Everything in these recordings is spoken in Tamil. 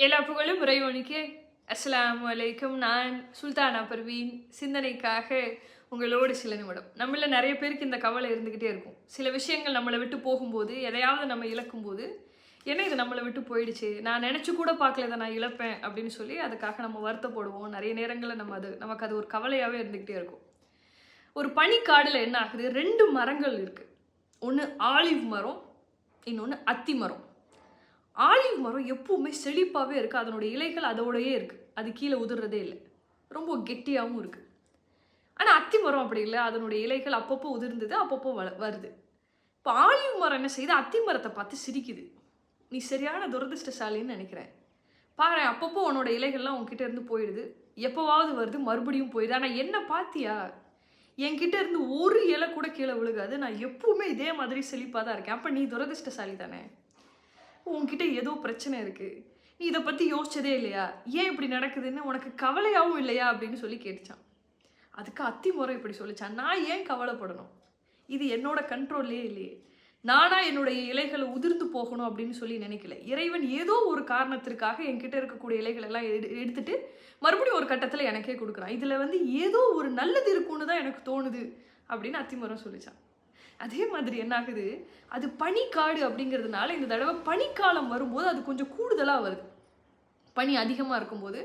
எல்லா புகழும் இறைவனுக்கே. அஸ்ஸலாமு அலைக்கும். நான் சுல்தானா பர்வீன். சிந்தனைக்காக உங்களோடு சில நிமிடம். நம்மள நிறைய பேருக்கு இந்த கவலை இருந்துக்கிட்டே இருக்கும். சில விஷயங்கள் நம்மளை விட்டு போகும்போது எதையாவது நம்ம இழக்கும்போது என்ன இது நம்மளை விட்டு போயிடுச்சு? நான் நினச்சி கூட பார்க்கல இதை நான் இழப்பேன் அப்படின்னு சொல்லி அதுக்காக நம்ம வருத்தப்படுவோம். நிறைய நேரங்களில் நம்ம அது நமக்கு அது ஒரு கவலையாகவே இருந்துக்கிட்டே இருக்கும். ஒரு பனிக்காடில் என்ன ஆகுது? ரெண்டு மரங்கள் இருக்குது ஒன்று ஆலிவ் மரம் இன்னொன்று அத்தி மரம். ஆலிவ் மரம் எப்பவுமே செழிப்பாகவே இருக்குது அதனுடைய இலைகள் அதோடயே இருக்குது அது கீழே உதிர்றதே இல்லை. ரொம்ப கெட்டியாகவும் இருக்குது ஆனால் அத்தி மரம் அப்படி இல்லை. அதனுடைய இலைகள் அப்பப்போ உதிர்ந்தது அப்பப்போ வ வருது. இப்போ ஆலிவ் மரம் என்ன செய்யுது? அத்தி மரத்தை பார்த்து சிரிக்குது. நீ சரியான துரதிர்ஷ்டசாலின்னு நினைக்கிறேன். பாரு அப்பப்போ உன்னோட இலைகள்லாம் உன்கிட்ட இருந்து போயிடுது. எப்போவாவது வருது மறுபடியும் போயிடுது. ஆனால் என்ன பார்த்தியா என்கிட்ட இருந்து ஒரு இலை கூட கீழே விழுகாது. நான் எப்பவுமே இதே மாதிரி செழிப்பாக தான் இருக்கேன். அப்போ நீ துரதிர்ஷ்டசாலி தானே? உன்கிட்ட ஏதோ பிரச்சனை இருக்குது நீ இதை பற்றி யோசிச்சதே இல்லையா? ஏன் இப்படி நடக்குதுன்னு உனக்கு கவலையாகவும் இல்லையா? அப்படின்னு சொல்லி கேட்டுச்சான். அதுக்கு அத்திமுறை இப்படி சொல்லிச்சான். நான் ஏன் கவலைப்படணும்? இது என்னோட கண்ட்ரோல்லே இல்லையே. நானாக என்னுடைய இலைகளை உதிர்ந்து போகணும் அப்படின்னு சொல்லி நினைக்கல. இறைவன் ஏதோ ஒரு காரணத்திற்காக என்கிட்ட இருக்கக்கூடிய இலைகள் எல்லாம் எடு எடுத்துட்டு மறுபடியும் ஒரு கட்டத்தில் எனக்கே கொடுக்குறான். இதில் வந்து ஏதோ ஒரு நல்லது இருக்கும்னு தான் எனக்கு தோணுது அப்படின்னு அத்திமரம் சொல்லிச்சான். அதே மாதிரி என்ன ஆகுது? அது பனிக்காடு அப்படிங்கிறதுனால இந்த தடவை பனிக்காலம் வரும்போது அது கொஞ்சம் கூடுதலாக வருது. பனி அதிகமாக இருக்கும்போது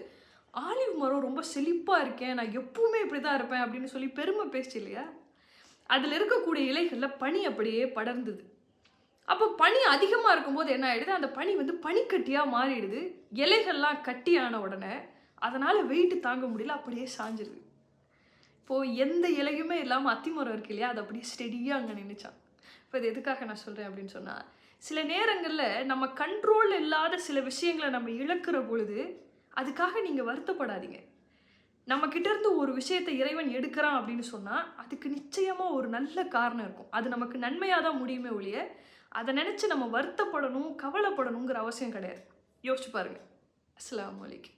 ஆலிவ் மரம் ரொம்ப செழிப்பாக இருக்கேன் நான் எப்பவுமே இப்படி தான் இருப்பேன் அப்படின்னு சொல்லி பெருமை பேச்சு இல்லையா? அதில் இருக்கக்கூடிய இலைகளில் பனி அப்படியே படர்ந்தது. அப்போ பனி அதிகமாக இருக்கும்போது என்ன ஆகிடுது அந்த பனி வந்து பனிக்கட்டியாக மாறிடுது. இலைகள்லாம் கட்டியான உடனே அதனால் வெயிட்டு தாங்க முடியல அப்படியே சாஞ்சிருது. இப்போது எந்த இலையுமே இல்லாமல் அத்திமரம் இருக்கு இல்லையா? அது அப்படியே ஸ்டெடியாக அங்கே நின்றுச்சான் இப்போ இது எதுக்காக நான் சொல்கிறேன் அப்படின்னு சொன்னால் சில நேரங்களில் நம்ம கண்ட்ரோல் இல்லாத சில விஷயங்களை நம்ம இழக்கிற பொழுது அதுக்காக நீங்கள் வருத்தப்படாதீங்க. நம்ம இருந்து ஒரு விஷயத்தை இறைவன் எடுக்கிறான் அப்படின்னு சொன்னால் அதுக்கு நிச்சயமாக ஒரு நல்ல காரணம் இருக்கும். அது நமக்கு நன்மையாக தான் முடியுமே ஒழிய அதை நினச்சி நம்ம வருத்தப்படணும் கவலைப்படணுங்கிற அவசியம் கிடையாது. யோசிச்சு பாருங்கள் அஸ்ஸலாமு அலைக்கும்.